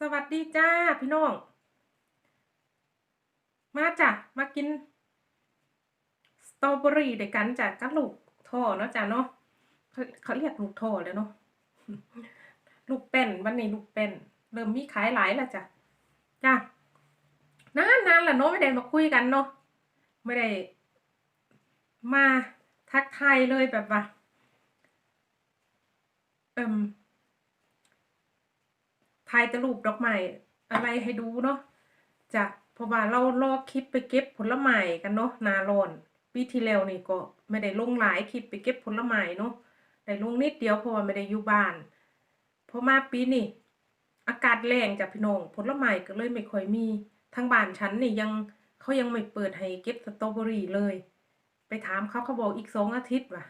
สวัสดีจ้าพี่น้อง มาจ้ะมากิน สตรอเบอรี่ด้วยกันจ้ะกับลูกท่อเนาะจ้ะเนาะเขาเขาเรียกลูกท่อเลยเนาะลูกเป็นวันนี้ลูกเป็นเริ่มมีขายหลายแล้วจ้ะจ้ะนานนานละเนาะไม่ได้มาคุยกันเนาะไม่ได้ มาทักทายเลยแบบว่าเอิ่ม ถ่ายแต่รูปดอกไม้อะไรให้ดูเนาะจ้ะเพราะว่าเรารอคลิปไปเก็บผลไม้กันเนาะนาร้อนปีที่แล้วนี่ก็ไม่ได้ลงหลายคลิปไปเก็บผลไม้เนาะได้ลงนิดเดียวเพราะว่าไม่ได้อยู่บ้านเพอมาปีนี้อากาศแรงจ้ะพี่น้องผลไม้ก็เลยไม่ค่อยมีทางบ้านฉันนี่ยังเขายังไม่เปิดให้เก็บสตรอเบอรี่เลย ไปถามเขาเขาบอกอีกสองอาทิตย์ว่ะ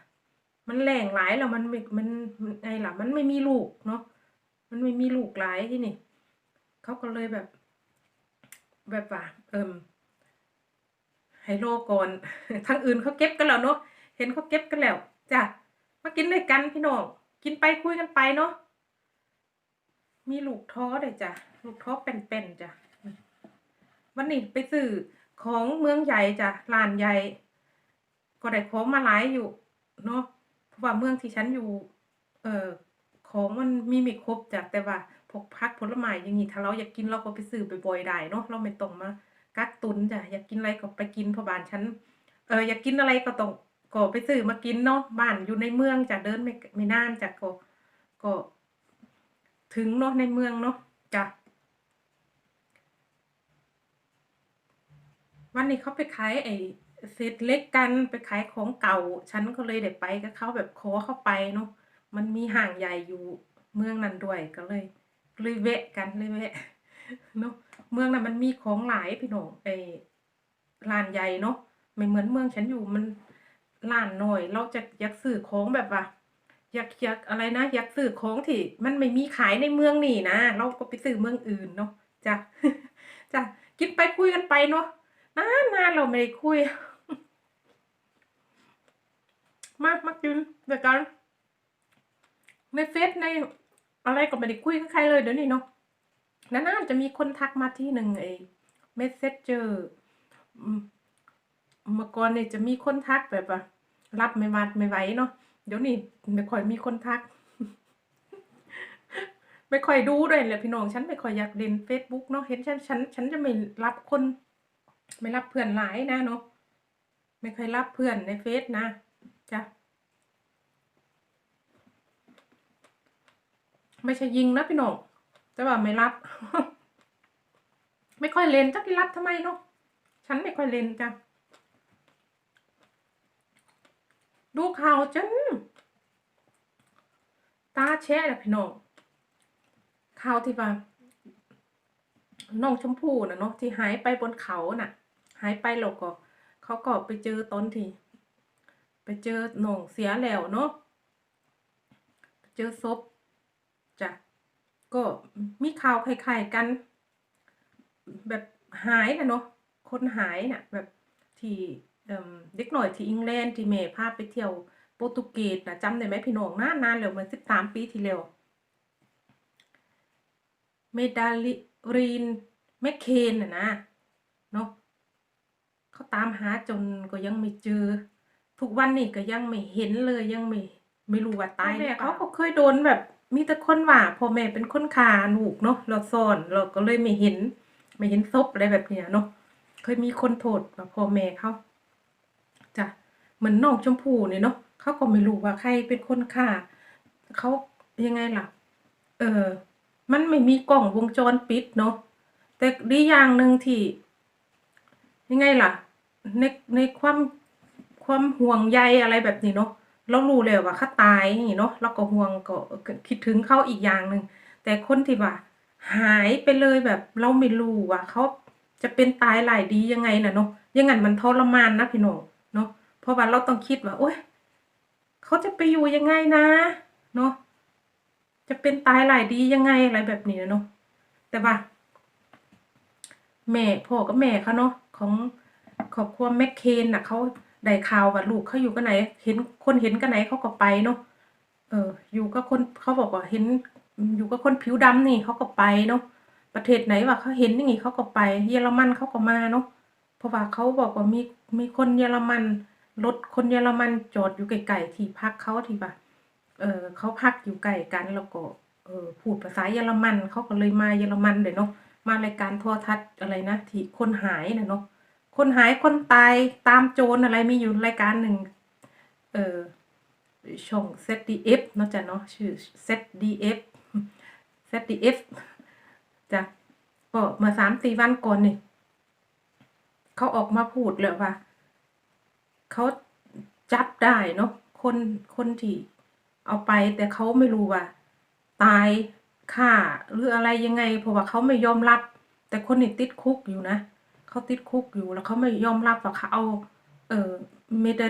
มันแรงหลายแล้วมันม่มันมันไงล่ะ มันไม่มีลูกเนาะ มันไม่มีลูกหลายที่นี่ เขาก็เลยแบบ แบบว่า เอิมให้โลก่อนทางอื่นเขาเก็บกันแล้วเนาะเห็นเขาเก็บกันแล้วจ้ะมากินด้วยกันพี่น้องกินไปคุยกันไปเนาะมีลูกท้อด้วยจ้ะลูกท้อเป็นๆจ้ะวันนี้ไปซื้อของเมืองใหญ่จ้ะร้านใหญ่ ก็ได้ของมาหลายอยู่เนาะเพราะว่าเมืองที่ฉันอยู่ เอ่อ ของมันมีไม่ครบจ้ะแต่ว่าพวกผักผลไม้อย่างนี้ถ้าเราอยากกินเราก็ไปซื้อไปบ่อยได้เนาะเราไม่ต้องมากักตุนจ้ะอยากกินอะไรก็ไปกินพราะบ้านฉันเอออยากกินอะไรก็ต้องก็ไปซื้อมากินเนาะบ้านอยู่ในเมืองจ้ะเดินไม่ไม่นานจ้ะก็ก็ถึงเนาะในเมืองเนาะจ้ะวันนี้เขาไปขายไอ้เศษเล็กกันไปขายของเก่า ฉันก็เลยได้ไปกับเขาแบบขอเข้าไปเนาะ มันมีห้างใหญ่อยู่เมืองนั้นด้วยก็เลยเลยแวะกันเลยแวะเนาะเมืองนั้นมันมีของหลายพี่น้องไอ้ร้านใหญ่เนาะไม่เหมือนเมืองฉันอยู่มันร้านน้อย เราจะอยากซื้อของแบบว่าอยากอยากอะไรนะอยากซื้อของที่มันไม่มีขายในเมืองนี่นะเราก็ไปซื้อเมืองอื่นเนาะจ้ะจ้ะกินไปคุยกันไปเนาะนานนานเราไม่ได้คุย มามากินเดี๋ยวกัน ในเฟซในอะไรก็ไม่ได้คุยกับใครเลยเดี๋ยวนี้เนาะนานๆจะมีคนทักมาที่หนึ่งไอ้เมสเซจเจอเมื่อก่อนเนี่ยจะมีคนทักแบบว่ารับไม่มาไม่ไหวเนาะเดี๋ยวนี้ไม่ค่อยมีคนทัก ไม่ค่อยดูด้วยแหละพี่น้องฉันไม่ค่อยอยากเล่นเฟซบุ๊กเนาะเห็นฉันฉันฉันจะไม่รับคน ไม่รับเพื่อนหลายนะเนาะไม่ค่อยรับเพื่อนในเฟซนะจ้ะ ไม่ใช่ยิงนะพี่น้องแต่ว่าไม่รับ ไม่ค่อยเล่นจักที่รับทำไมเนาะฉันไม่ค่อยเล่นจ้ะดูข่าวจนตาแช่เลยพี่น้องข่าวที่ว่าน้องชมพู่นะเนาะที่หายไปบนเขาน่ะ หายไปแล้วก็เขาก็ไปเจอตอนทีไปเจอหน่องเสียแล้วเนาะเจอศพ ก็มีข่าวคล้ายๆกัน แบบหายนะเนาะคนหายน่ะแบบที่เด็กหน่อยที่อังกฤษที่แม่พาไปเที่ยวโปรตุเกสนะจำได้ไหมพี่น้องนานนานแล้วเหมือนสิบสามปีที่แล้วเมดาลิรีนแมคเคนน่ะนะเนาะเขาตามหาจนก็ยังไม่เจอ ทุกวันนี้ก็ยังไม่เห็นเลยยังไม่ไม่รู้ว่าตายแม่เขาก็เคยโดนแบบ มีแต่คนว่าพ่อแม่เป็นคนฆ่าลูกเนาะเราซ่อนเราก็เลยไม่เห็น ไม่เห็นศพอะไรแบบเนี้ยเนาะเคยมีคนโทษว่าพ่อแม่เขาจ้ะเหมือนน้องชมพู่เนี่ยเนาะเขาก็ไม่รู้ว่าใครเป็นคนฆ่าเขายังไงล่ะ เออ มันไม่มีกล้องวงจรปิดเนาะแต่ดีอย่างหนึ่งที่ยังไงล่ะ ในในความความห่วงใยอะไรแบบนี้เนาะ เรารู้เลยว่าเขาตายอย่างนี้เนาะเราก็ห่วงก็คิดถึงเขาอีกอย่างหนึ่งแต่คนที่ว่าหายไปเลยแบบเราไม่รู้ว่าเขาจะเป็นตายหลายดียังไงนะเนาะยังงั้นมันทรมานนะพี่น้องเนาะเพราะว่าเราต้องคิดว่าโอ๊ยเขาจะไปอยู่ยังไงนะเนาะจะเป็นตายหลายดียังไงอะไรแบบนี้เนาะแต่ว่าแม่พ่อกับแม่เขาเนาะของครอบครัวแมคเคนน่ะเขา ได้ข่าวว่าลูกเขาอยู่กันไหน เห็นคนเห็นกันไหนเขาก็ไปเนาะเออ อยู่กับคนเขาบอกว่าเห็น อยู่กับคนผิวดำนี่เขาก็ไปเนาะประเทศไหนว่าเขาเห็นอย่างงี้เขาก็ไป เยอรมันเขาก็มาเนาะเพราะว่าเขาบอกว่ามีมีคนเยอรมันรถคนเยอรมันจอดอยู่ไกลๆที่พักเขาที่ว่าเออเขาพักอยู่ใกลกันแล้วก็เออพูดภาษาเยอรมันเขาก็เลยมาเยอรมันเลยเนาะมารายการโทรทัศน์อะไรนะที่คนหายนะเนาะ คนหายคนตายตามโจรอะไรมีอยู่รายการหนึ่ง เออช่อง ZDF เนาะจ้ะเนาะชื่อ ZDF ZDF จ้ะก็เมื่อสามสี่วันก่อนนี่เขาออกมาพูดเลยว่าเขาจับได้เนาะคนคนที่เอาไปแต่เขาไม่รู้ว่า ตายฆ่าหรืออะไรยังไง เพราะว่าเขาไม่ยอมรับ แต่คนนี่ติดคุกอยู่นะ เขาติดคุกอยู่แล้วเขาไม่ยอมรับว่าเขาเอา เออเมดา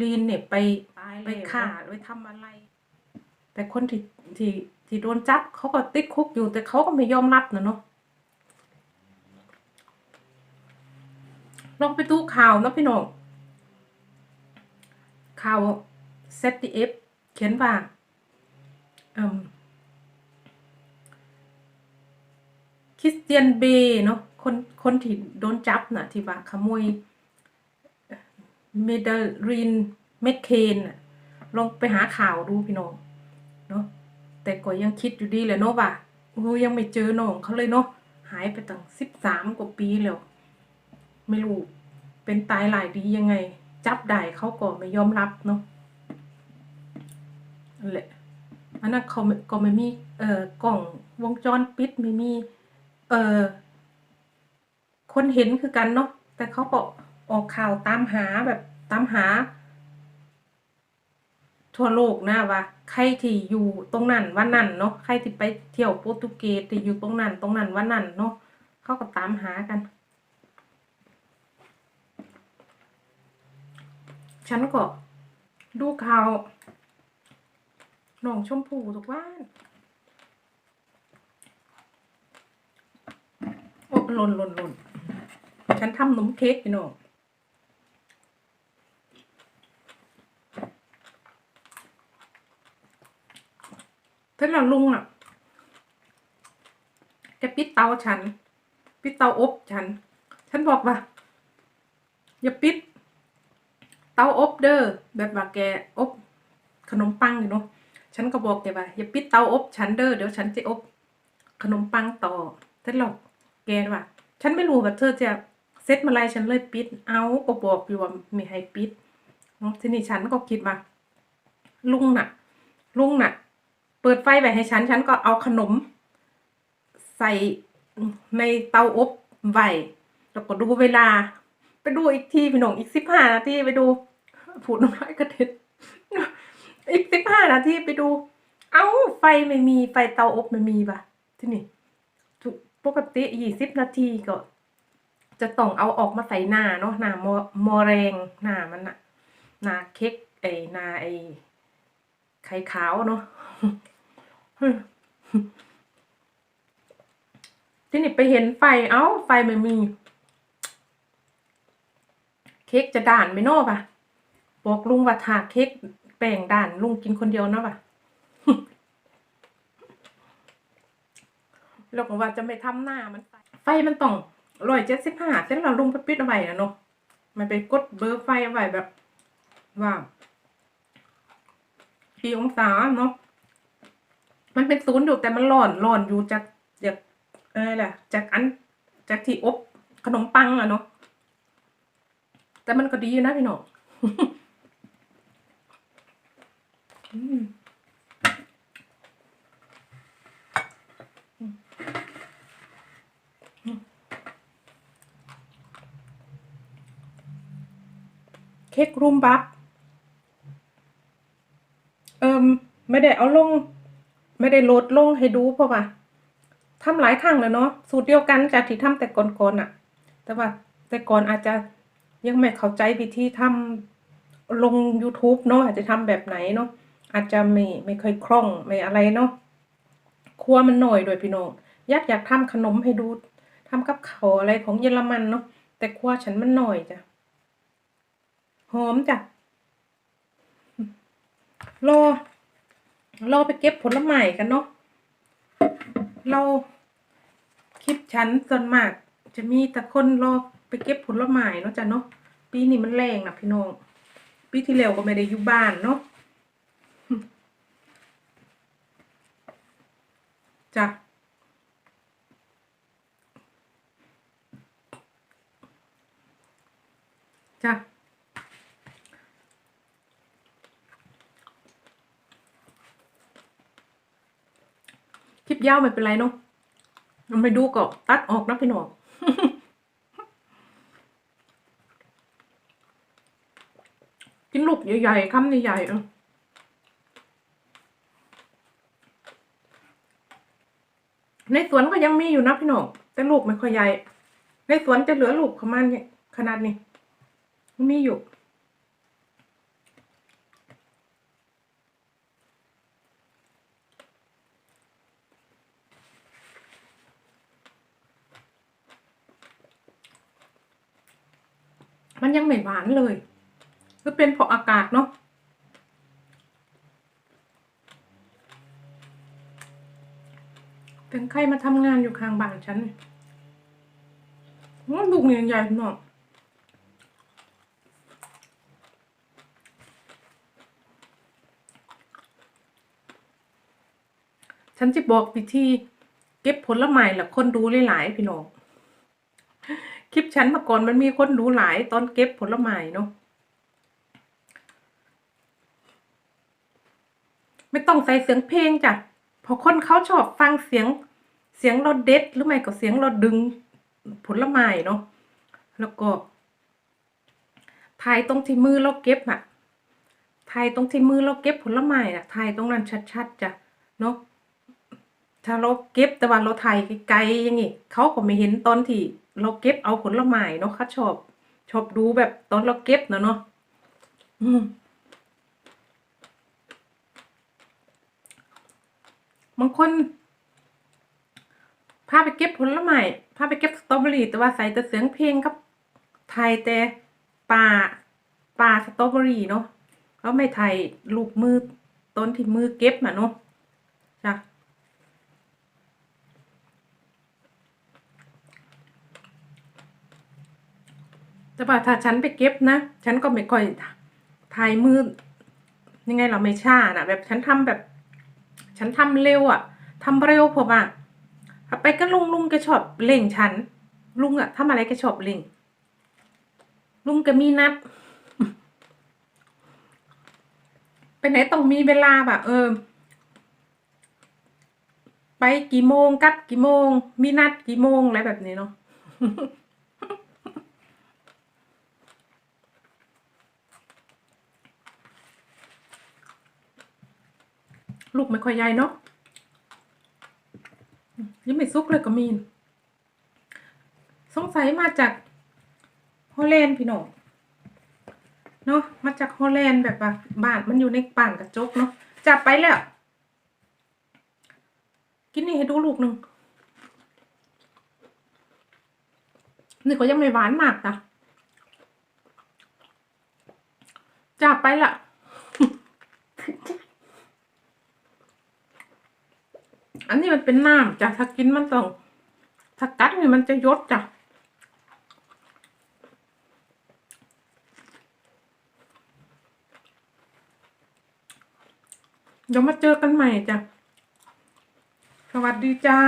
ลีนเนี่ยไปไปฆ่าไปทำอะไร แต่คนที่ที่ที่โดนจับเขาก็ติดคุกอยู่ แต่เขาก็ไม่ยอมรับนะเนาะลองไปดูข่าวเนาะพี่น้องข่าว ZDF เขียนว่าอืม คริสเตียนเบย์เนาะคนคนที่โดนจับน่ะ ที่ว่าขโมยเมดารินเมดเคนน่ะลองไปหาข่าวดูพี่น้องเนาะแต่ก็ยังคิดอยู่ดีแหละเนาะว่าโอ้ยังไม่เจอน้องเขาเลยเนาะหายไปตั้งสิบสามกว่าปีแล้ว ไม่รู้เป็นตายหลายดียังไง จับได้เขาก็ไม่ยอมรับเนาะแหละอันนั้นเขาไม่ก็ไม่มีเอ่อกล่องวงจรปิดไม่มี เออคนเห็นคือกันเนาะแต่เขาก็ออกข่าวตามหาแบบตามหา ทั่วโลกนะว่าใครที่อยู่ตรงนั้นวันนั้นเนาะใครที่ไปเที่ยวโปรตุเกสที่อยู่ตรงนั้น ตรงนั้นวันนั้นเนาะเขาก็ตามหากันฉันก็ดูข่าวน้องชมพู่ทุกวัน โอ้ หล่นหล่นหล่นฉันทำนมเค้กพี่น้องเพื่อนเราลุงอะแกปิดเตาฉัน ปิดเตาอบฉัน ฉันบอกว่า อย่าปิด เตาอบเด้อแบบว่าแกอบ ขนมปังอยู่เนาะฉันก็บอกแกว่าอย่าปิดเตาอบฉันเด้อเดี๋ยวฉันจะอบ ขนมปังต่อฉันหรอก แกว่าฉันไม่รู้ว่าเธอจะเซ็ตมาอะไรฉันเลยปิด เอาก็บอกอยู่ว่าม่ให้ปิดเนาะทีนี้ฉันก็คิดว่าลุงน่ะ ลุงน่ะ เปิดไฟไว้ให้ฉัน ฉันก็เอาขนม ใส่ในเตาอบไว้แล้วก็ดูเวลา ไปดูอีกทีพี่หนงอีกสิบห้านาทีไปดูผูดน้ำลายกระเด็นอีกสิบห้านาทีไปดู เอ้าไฟไม่มีไฟเตาอบไม่มีป่ะที่นี่ ปกติยี่สิบนาทีก็ จะต้องเอาออกมาใส่หน้าเนาะหน้ามอมอแรงหน้ามันอะหน้าเค้กไอ้หน้าไอ้ไข่ขาวเนาะที่นี่ไปเห็นไฟเอ้า ไฟไม่มี เค้กจะด่านไหมเนาะป่ะบอกลุงว่าถาเค้กแป้งด่านลุงกินคนเดียวเนาะปะ เราก็ว่าจะไม่ทำหน้ามันไฟมันต้องร้อยเจ็ดสิบห้าเส้นเราลุงไปปิดเอาไว้นะเนาะมันไปกดเบอร์ไฟเอาไว้แบบว่ากี่องศาเนาะมันเป็นศูนย์อยู่แต่มันร้อนร้อนอยู่จากจากอะไรแหละจากอันจากที่อบขนมปังอะเนาะแต่มันก็ดีอยู่นะพี่น้องอื เค้กรูมบับเอิมไม่ได้เอาลง ไม่ได้โหลดลงให้ดูเพราะว่าทำหลายครั้งแล้วเนาะสูตรเดียวกันจากที่ทำแต่ก่อนๆอะแต่ว่าแต่ก่อนอาจจะยังไม่เข้าใจวิธีทำลง YouTube เนาะอาจจะทำแบบไหนเนาะอาจจะไม่ไม่เคยคล่องไม่อะไรเนาะ ครัวมันหน่อยโดวยพี่น้องอยากอยากทำขนมให้ดูทำกับเขาอะไรของเยอรมันเนาะแต่ครัวฉันมันหน่อยจ้ะหอมจ้ะรอรอไปเก็บผลไม้กันเนาะเราคลิปฉันส่วนมาก จะมีแต่คนรอไปเก็บผลไม้เนาะจ้ะเนาะปีนี้มันแรงนะพี่น้องปีที่แล้วก็ไม่ได้อยู่บ้านเนาะ จ้ะจ้ะคลิปยาวไม่เป็นไรเนาะมันไปดูก็ตัดออกนะพี่น้องกินลูกใหญ่ๆคำใหญ่ๆเออ ในสวนก็ยังมีอยู่นะพี่น้องแต่ลูกไม่ค่อยใหญ่ ในสวนจะเหลือลูกประมาณนี่ยขนาดนี้มีอยู่มันยังไม่หวานเลย ก็เป็นเพราะอากาศเนาะ เป็นใครมาทำงานอยู่ข้างบ้านฉันเนี่ยโอ้ลูกเนี่ยใหญ่พี่น้องฉันจะบอกวิธีเก็บผลไม้ละคนดูหลายๆพี่น้องคลิปฉันมาก่อนมันมีคนดูหลายตอนเก็บผลไม้เนาะไม่ต้องใส่เสียงเพลงจ้ะเพอคนเขาชอบฟังเสียง เสียงเราเด็ดหรือไม่ก็เสียงเราดึงผลไม้เนาะแล้วก็ถ่ายตรงที่มือเราเก็บอะถ่ายตรงที่มือเราเก็บผลไม้อะถ่ายตรงนั้นชัดๆจ้ะเนาะถ้าเราเก็บแต่ว่าเราถ่ายไกลๆอย่างงี้เขาก็ไม่เห็นตอนที่เราเก็บเอาผลไม้เนาะเขาชอบ ชอบดูแบบตอนเราเก็บเนาะเนาะบางคน พาไปเก็บผลไม้พาไปเก็บสตรอเบอรี่แต่ว่าใส่แต่เสียงเพลงครับไทยแต่ป่าป่าสตรอเบอรี่เนาะเขาไม่ไทยลูกมือต้นที่มือเก็บน่ะเนาะจ้ะแต่ว่าถ้าฉันไปเก็บนะ ฉันก็ไม่ค่อยถ่ายมือยังไงเราไม่ช้านะแบบฉันทำแบบ ฉันทำเร็วอะ่ะทำเร็วเพราะ ไปก็ลุงลุงแกชอบเล่งฉัน ลุงอะทำอะไรแกชอบเล่ง ลุงแกมีนัดไปไหนต้องมีเวลาแบบเออ ไปกี่โมงกลับกี่โมง มีนัดกี่โมงอะไรแบบนี้เนาะลูกไม่ค่อยใหญ่เนาะ ยังไม่ซุกเลยก็มี สงสัยมาจากฮอลแลนด์พี่น้องเนาะมาจากฮอลแลนด์แบบว่าบ้านมันอยู่ในป่านกระจกเนาะจับไปแล้ว กินนี่ให้ดูลูกหนึ่งนี่ก็ยังไม่หวานมากนะจับไปละ อันนี้มันเป็นน้ำจ้ะถ้ากินมันต้องถ้ากัดนี่มันจะยดจ้ะเดี๋ยวมาเจอกันใหม่จ้ะ สวัสดีจ้า